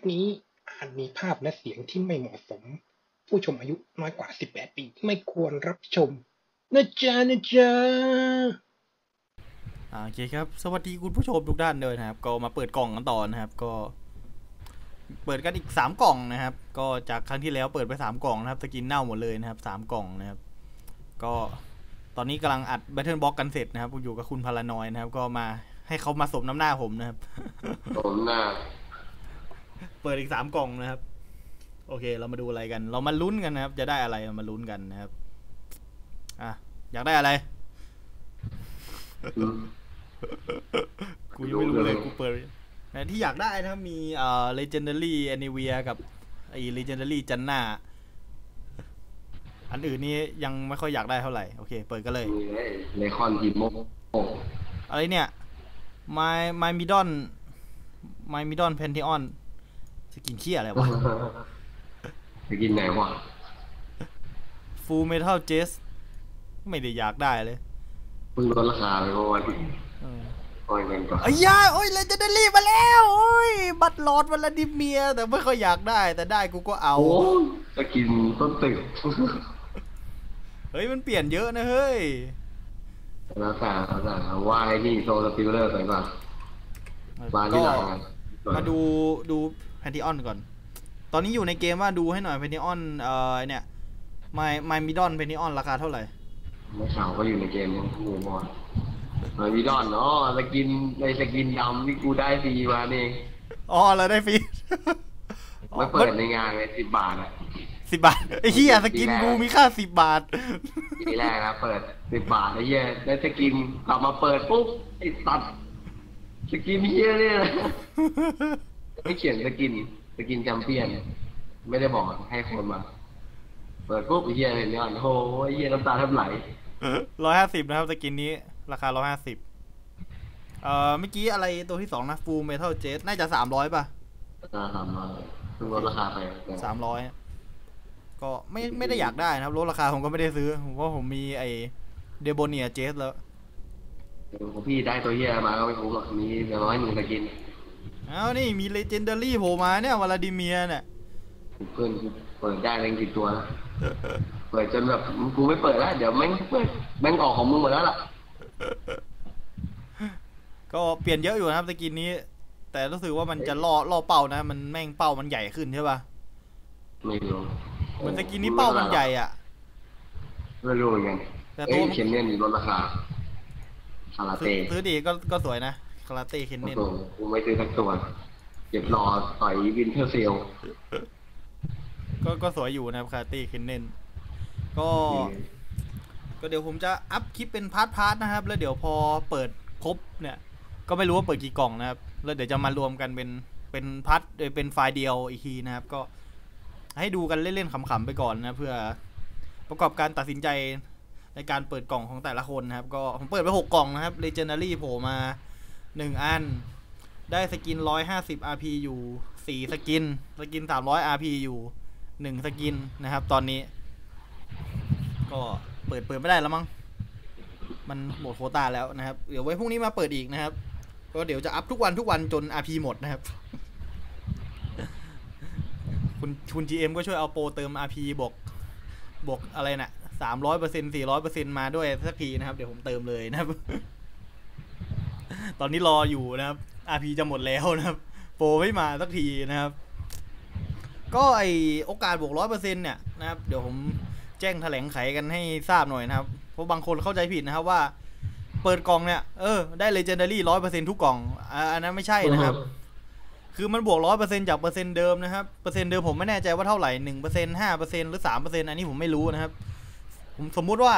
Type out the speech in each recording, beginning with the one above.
คลิปนี้อาจมีภาพและเสียงที่ไม่เหมาะสม ผู้ชมอายุน้อยกว่า 18 ปี ไม่ควรรับชมนะจ๊ะนะจ๊ะอ่าโอเคครับ สวัสดีคุณผู้ชมทุกท่านเลยนะครับ ก็มาเปิดกล่องกันต่อนะครับ ก็ เปิดกันอีกสามกล่องนะครับ ก็จากครั้งที่แล้วเปิดไปสามกล่องนะครับสกินเน่าหมดเลยนะครับสามกล่องนะครับ ก็ตอนนี้กำลังอัด Battle Box กันเสร็จนะครับอยู่กับคุณพารานอยนะครับ ก็มาให้เขามาสมน้ำหน้าผมนะครับผมหน้า เปิดอีกสามกล่องนะครับ โอเค เรามาดูอะไรกัน เรามาลุ้นกันนะครับ จะได้อะไรเรามาลุ้นกันนะครับ อะ อยากได้อะไรอืมกูยังไม่รู้เลย กูเปิดแต่ที่อยากได้นะครับมีเอ่อ legendary anivia กับไอ้ legendary จันนาอันอื่นนี่ยังไม่ค่อยอยากได้เท่าไหร่ โอเค เปิดกันเลยมีไอ้เลคอนทีโมอะไรเนี่ย my my midon my midon pantheon จะกินเขี้ยอะไรวะจะกินไหนวะ full metal jazz ไม่ได้อยากได้เลยเพิ่งลดราคาไปเมื่อวันที่เออปล่อยเงินก่อนไอ้ยาโอ้ย legendary มาแล้ว โอ้ย บัตรหลอดวันละดิเมีย แต่ไม่ค่อยอยากได้ แต่ได้กูก็เอาโอ้จะกินต้นตึก เฮ้ย มันเปลี่ยนเยอะนะเฮ้ยแล้วแต่แล้วแต่วายนี่โซลสติลเลอร์ใส่ป่ะมาที่หลังอะมาดูดู แพนทิออนก่อน ตอนนี้อยู่ในเกมว่าดูให้หน่อยแพนทิออนเอ่อเนี่ยไมไมมิดอนแพนทิออนราคาเท่าไหร่ไม่ข่าวก็อยู่ในเกมของกูมอนมาวิดอนเนาะสกินในสกินดำที่กูได้ฟรีมานี่อ๋อเราได้ฟรีไม่เปิดในงานเลยสิบบาทอะสิบบาทไอ้เหี้ยสกินกูมีค่าสิบบาททีแรกนะเปิดสิบบาทไอ้เหี้ยได้สกินกลับมาเปิดปุ๊บไอ้ตัดสกินเหี้ยเนี่ยนะ ไม่เขียนสกินสกินแชมเปี้ยน ไม่ได้บอกให้คนมา เปิดปุ๊บไอ้เหี้ยเห็นเนี่ยโอ้โหไอ้เหี้ยน้ำตาแทบไหลร้อยห้าสิบนะครับสกินนี้ ราคาร้อยห้าสิบเอ่อเมื่อกี้อะไรตัวที่สองนะฟูเมทัลเจสน่าจะสามร้อยป่ะราคาสามร้อยเพิ่งลดราคาไปสามร้อยก็ไม่ไม่ได้อยากได้นะครับลดราคาผมก็ไม่ได้ซื้อ ผมว่าผมมีไอเดโบเนียเจสแล้วของพี่ได้ตัวเหี้ยมาก็ไม่คุ้มหรอกมีแต่ร้อยหนึ่งสกิน เอ้านี่มีเลเจนดารี่โผล่มาเนี่ยวลาดิเมียร์เนี่ยเพื่อนกูเปิดได้แรงกี่ตัวแล้วเปิดจนแบบกูไม่เปิดแล้วเดี๋ยวแม่งเปิดแม่งออกของมึงหมดแล้วล่ะ ก็เปลี่ยนเยอะอยู่นะครับสกินนี้ แต่รู้สึกว่ามันจะล่อล่อเป้านะ มันแม่งเป้ามันใหญ่ขึ้นใช่ป่ะไม่รู้เหมันสกินนี้เป้ามันใหญ่อะไม่รู้เหมือนกันแต่เอ้ตัยวเข็มเนี่ยมีลดราคาคาราซื้อเต้ซื้อดีก็ก็สวยนะคาราเต้เคนโอ้เนนโหกูไม่ซื้อสักตัวเก็บรอต่อยวินเทอร์เซล ก็ก็สวยอยู่นะครับคาราเต้เคนเนนก็ ก็เดี๋ยวผมจะอัพคลิปเป็นพาร์ทพาร์ทนะครับ แล้วเดี๋ยวพอเปิดครบเนี่ย ก็ไม่รู้ว่าเปิดกี่กล่องนะครับ แล้วเดี๋ยวจะมารวมกันเป็นเป็นพาร์ทเอ่อเป็นไฟล์เดียวอีกทีนะครับ ก็ให้ดูกันเล่นๆขำๆไปก่อนนะเพื่อประกอบการตัดสินใจในการเปิดกล่องของแต่ละคนนะครับ ก็ผมเปิดไปหกกล่องนะครับ Legendary โผล่มา หนึ่งอัน ได้สกินร้อยห้าสิบ RP อยู่สี่สกิน สกินสามร้อย RP อยู่หนึ่งสกินนะครับ ตอนนี้ ก็เปิดเปิดไม่ได้แล้วมั้งมันหมดโคต้าแล้วนะครับ เดี๋ยวไว้พรุ่งนี้มาเปิดอีกนะครับ ก็เดี๋ยวจะอัพทุกวันทุกวันจน RP หมดนะครับ คุณคุณ GM ก็ช่วยเอาโปรเติม RP บวกบวกอะไรนะ่ะสามร้อยเปอร์เซ็นสี่ร้อยเปอร์เซ็นมาด้วยสักทีนะครับ เดี๋ยวผมเติมเลยนะครับ ตอนนี้รออยู่นะครับ RP จะหมดแล้วนะครับ โปรไม่มาสักทีนะครับ ก็ไอโอกาสบวกร้อยเปอร์เซ็นเนี่ยนะครับ เดี๋ยวผมแจ้งแถลงไขกันให้ทราบหน่อยนะครับ เพราะบางคนเข้าใจผิดนะครับว่าเปิดกล่องเนี่ย เออ ได้เลเจนดารี่ร้อยเปอร์เซ็นทุกกล่อง อันนั้นไม่ใช่นะครับ คือมันบวกร้อยเปอร์เซ็นจากเปอร์เซ็นต์เดิมนะครับ เปอร์เซ็นต์เดิมผมไม่แน่ใจว่าเท่าไหร่หนึ่งเปอร์เซ็นห้าเปอร์เซ็นหรือสามเปอร์เซ็นอันนี้ผมไม่รู้นะครับ ผมสมมุติว่า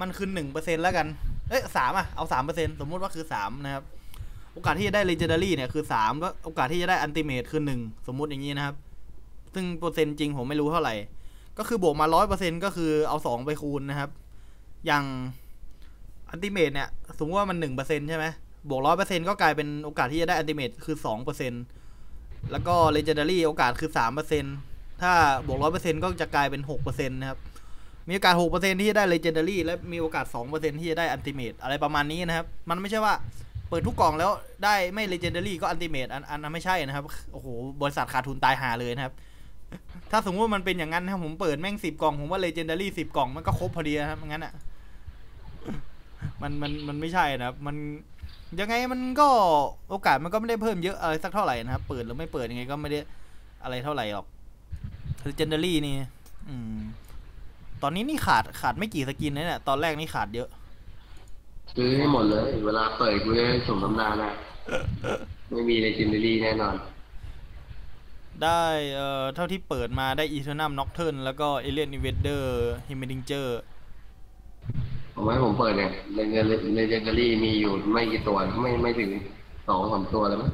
มันคือหนึ่งเปอร์เซ็นแล้วกัน เอ้ยสามอะ เอาสามเปอร์เซ็นสมมุติว่าคือสามนะครับ โอกาสที่จะได้เลเจนดารี่เนี่ยคือสามแล้วโอกาสที่จะได้อันติเมทคือหนึ่งสมมุติอย่างนี้นะครับ ซึ่งเปอร์เซ็นต์จริงผมไม่รู้เท่าไหร่ ก็คือบวกมาร้อยเปอร์เซ็นก็คือเอาสองไปคูณนะครับ อย่างอันติเมทเนี่ย สมมติว่ามันหนึ่งเปอร์เซ็นใช่ไหมบวกร้อยเปอร์เซ็นก็กลายเป็นโอกาสที่จะได้อันติเมทคือสองเปอร์เซ็นแล้วก็เลเจนดารี่โอกาสคือสามเปอร์เซ็นถ้าบวกร้อยเปอร์เซ็นก็จะกลายเป็นหกเปอร์เซ็นนะครับมีโอกาสหกเปอร์เซ็นที่จะได้เลเจนดารี่และมีโอกาสสองเปอร์เซ็นที่จะได้อันติเมทอะไรประมาณนี้นะครับ มันไม่ใช่ว่า เปิดทุกกล่องแล้วได้ไม่ legendary ก็ ultimate อันอันนั้นไม่ใช่นะครับ โอ้โห บริษัทขาดทุนตายหาเลยนะครับ ถ้าสมมติว่ามันเป็นอย่างนั้นนะผมเปิดแม่งสิบกล่อง ผมว่า legendary สิบกล่องมันก็ครบพอดีนะครับงั้นอะมันมันมันไม่ใช่นะครับ มันยังไงมันก็โอกาสมันก็ไม่ได้เพิ่มเยอะอะไรสักเท่าไหร่นะครับ เปิดหรือไม่เปิดยังไงก็ไม่ได้อะไรเท่าไหร่หรอก legendary นี่ อืม ตอนนี้นี่ขาดขาดไม่กี่สกินนะเนี่ยตอนแรกนี่ขาดเยอะ ซื้อให้หมดเลย เวลาเปิดกูจะได้สมน้ำหนานะไม่มีเลจินเดอรี่แน่นอน ได้เอ่อเท่าที่เปิดมาได้ Eternal Nocturne แล้วก็ Alien Invader h i m m e r i n g e r ผมให้ผมเปิดเนี่ยเลเจนเลเจนเดอรี่มีอยู่ไม่กี่ตัว ไม่ไม่ถึงสองสามตัวเลยมั้ง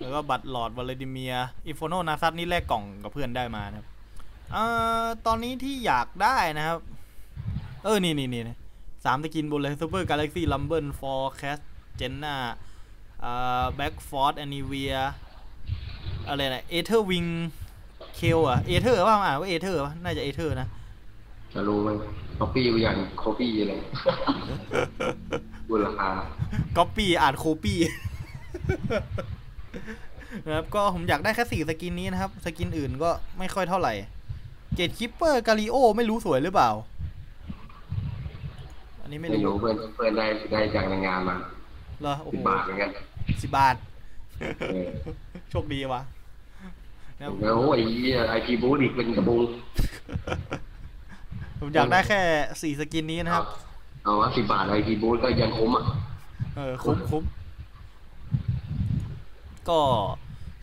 แล้วก็บัตรหลอดวลาดิเมียอินโฟโนนาซัตนี่แลกกล่องกับเพื่อนได้มานะครับเอ่อตอนนี้ที่อยากได้นะครับ เออนี่นี่นี่นี่ สามสกินบนเลยซูเปอร์กาแล็กซี่ลัมเบิลฟอร์แคสเจนนาอ่าแบ็กฟอร์ดแอนิเวียอะไรนะเอเธอร์วิงเคลอะเอเธอร์ว่าอ่านว่าเอเธอร์ป่ะน่าจะเอเธอร์นะจะรู้ไหมคอปปี้กูอย่างคอปปี้เลยมูลค่าก๊อปปี้อ่านโคปี้นะครับก็ผมอยากได้แค่สี่สกินนี้นะครับ สกินอื่นก็ไม่ค่อยเท่าไหร่ เกตคิปเปอร์กาลิโอไม่รู้สวยหรือเปล่าอั นนี้ไม่ไม่รู้รู้เพื่อนเพื่อนได้ได้จากรายงานมาเหรอโอ้สิโหบบาทเหมือนกันสิบบาท เออโชคดีวะนะครับแล้วโอ้ยไอพีบูธอีกเป็นกระบุงผมอยากได้แค่สี่สกินนี้นะครับ เอาว่าสิบบาทไอพีบูธก็ยังคุ้มอะ เออคุ้มคุ้มก็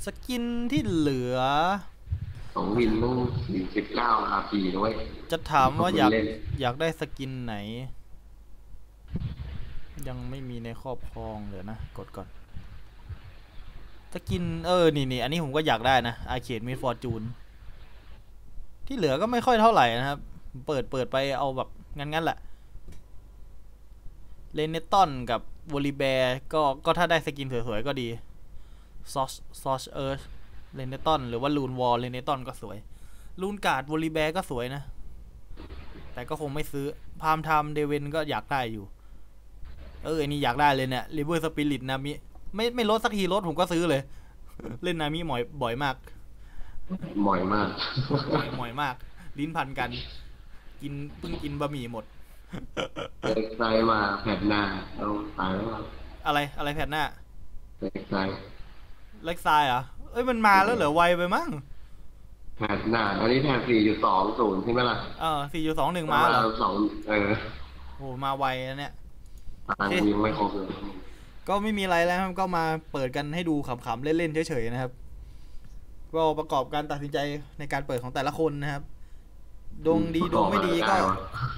สกินที่เหลือ สองวินต้องสี่สิบเก้าอาพีด้วย จะถามว่าอยากเล่นอยากได้สกินไหน ยังไม่มีในครอบครองเดี๋ยวนะ กดก่อนสกินเออ นี่นี่อันนี้ผมก็อยากได้นะอาเขตมีฟอร์จูน ที่เหลือก็ไม่ค่อยเท่าไหร่นะครับ เปิดเปิดไปเอาแบบงั้นๆแหละ เลนเนตอนกับวอลิแบร์ก็ก็ถ้าได้สกินสวยๆก็ดีซอสซอสเอิร์ธเลนเนตอนหรือว่าลูนวอลเลนเนตอนก็สวย ลูนการ์ดวอลิแบร์ก็สวยนะ แต่ก็คงไม่ซื้อพามไทม์เดเวนก็อยากได้อยู่ เอออันนี้อยากได้เลยเนี่ยริเวอร์สปิริตนามิไม่ไม่ลดสักทีลดผมก็ซื้อเลย เล่นนามิบ่อยบ่อยมากบ่อยมากบ่อยบ่อยมาก ลิ้นพันกัน กินเพิ่งกินบะหมี่หมดเล็กไซมาแผ่นหน้าเอาตายแล้วอะไรอะไรแผ่นหน้าเล็กไซเล็กซายเหรอเอ้ยมันมาแล้วเหรอไวไปมั้งแผ่นหน้า อันนี้แผ่นสี่จุดสองศูนย์ใช่ไหมล่ะเออสี่จุดสองหนึ่งมาเหรอสองเออโหมาไวนะเนี่ย ตายยังไม่ครบเลยก็ไม่มีอะไรแล้วครับก็มาเปิดกันให้ดูขำๆ เล่นๆเฉยๆนะครับ ก็ประกอบการตัดสินใจในการเปิดของแต่ละคนนะครับ ดวงดีดวงไม่ดีก็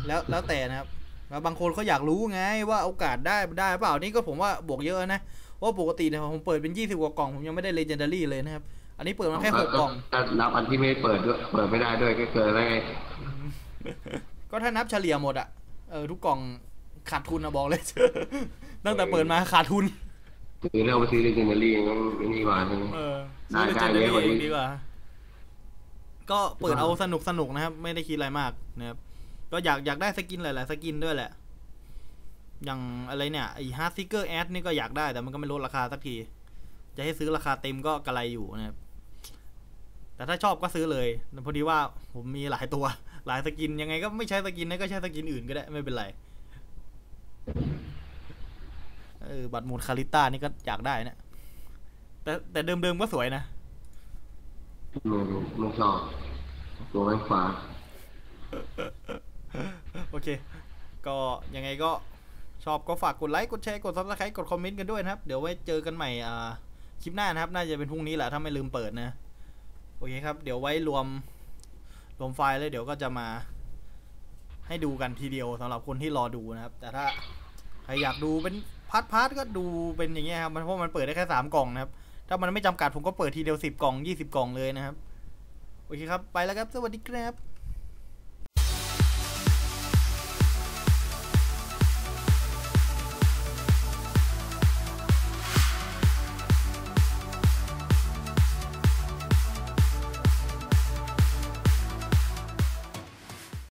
แล้วแล้วแต่นะครับแล้วบางคนเขาอยากรู้ไงว่าโอกาสได้ได้เปล่านี่ก็ผมว่าบวกเยอะนะว่าปกติเนี่ยผมเปิดเป็นยี่สิบกว่ากล่องผมยังไม่ได้เลเจนดารี่เลยนะครับ อันนี้เปิดมาแค่หกกล่องถ้านับอันที่ไม่เปิดด้วยเปิดไม่ได้ด้วยก็เกินแล้วไงก็ถ้านับเฉลี่ยหมดอะเออทุกกล่อง ขาดทุนนะบอกเลย ตั้งแต่เปิดมาขาดทุนซื้อเรื่องไปซื้อเลเจนดารี่มันไม่นี่หว่าใช่ไหมเออได้ซื้อเลเจนดาได้เยอะกว่านี้รี่ดีกว่า ก็เปิดเอาสนุกสนุกนะครับ ไม่ได้คิดอะไรมากนะครับ ก็อยากอยากได้สกินหลาย ๆ สกินด้วยแหละ อย่างอะไรเนี่ยไอ้ฮาร์ดซิกเกอร์แอดนี่ก็อยากได้แต่มันก็ไม่ลดราคาสักที จะให้ซื้อราคาเต็มก็กระไรอยู่นะครับ แต่ถ้าชอบก็ซื้อเลยพอดีว่าผมมีหลายตัว หลายสกินยังไงก็ไม่ใช้สกินนะก็ใช้สกินอื่นก็ได้ไม่เป็นไร เออ บัตรมุดคาริต้านี่ก็อยากได้เนะแต่แต่เดิมๆก็สวยนะไม่รู้ไม่ชอบตัวไม่ฟ้าโอเค ก็ยังไงก็ชอบก็ฝากกดไลค์กดแชร์กดซับสไครต์กดคอมเมนต์กันด้วยนะครับ เดี๋ยวไว้เจอกันใหม่อ่าคลิปหน้านะครับ น่าจะเป็นพรุ่งนี้แหละถ้าไม่ลืมเปิดนะ โอเคครับ เดี๋ยวไว้รวม รวมไฟล์แล้วเดี๋ยวก็จะมา ให้ดูกันทีเดียวสำหรับคนที่รอดูนะครับ แต่ถ้าใครอยากดูเป็น พาร์ทพาร์ทก็ดูเป็นอย่างเงี้ยครับมันเพราะมันเปิดได้แค่สามกล่องนะครับ ถ้ามันไม่จำกัดผมก็เปิดทีเดียวสิบกล่องยี่สิบกล่องเลยนะครับ โอเคครับ ไปแล้วครับ สวัสดีครับ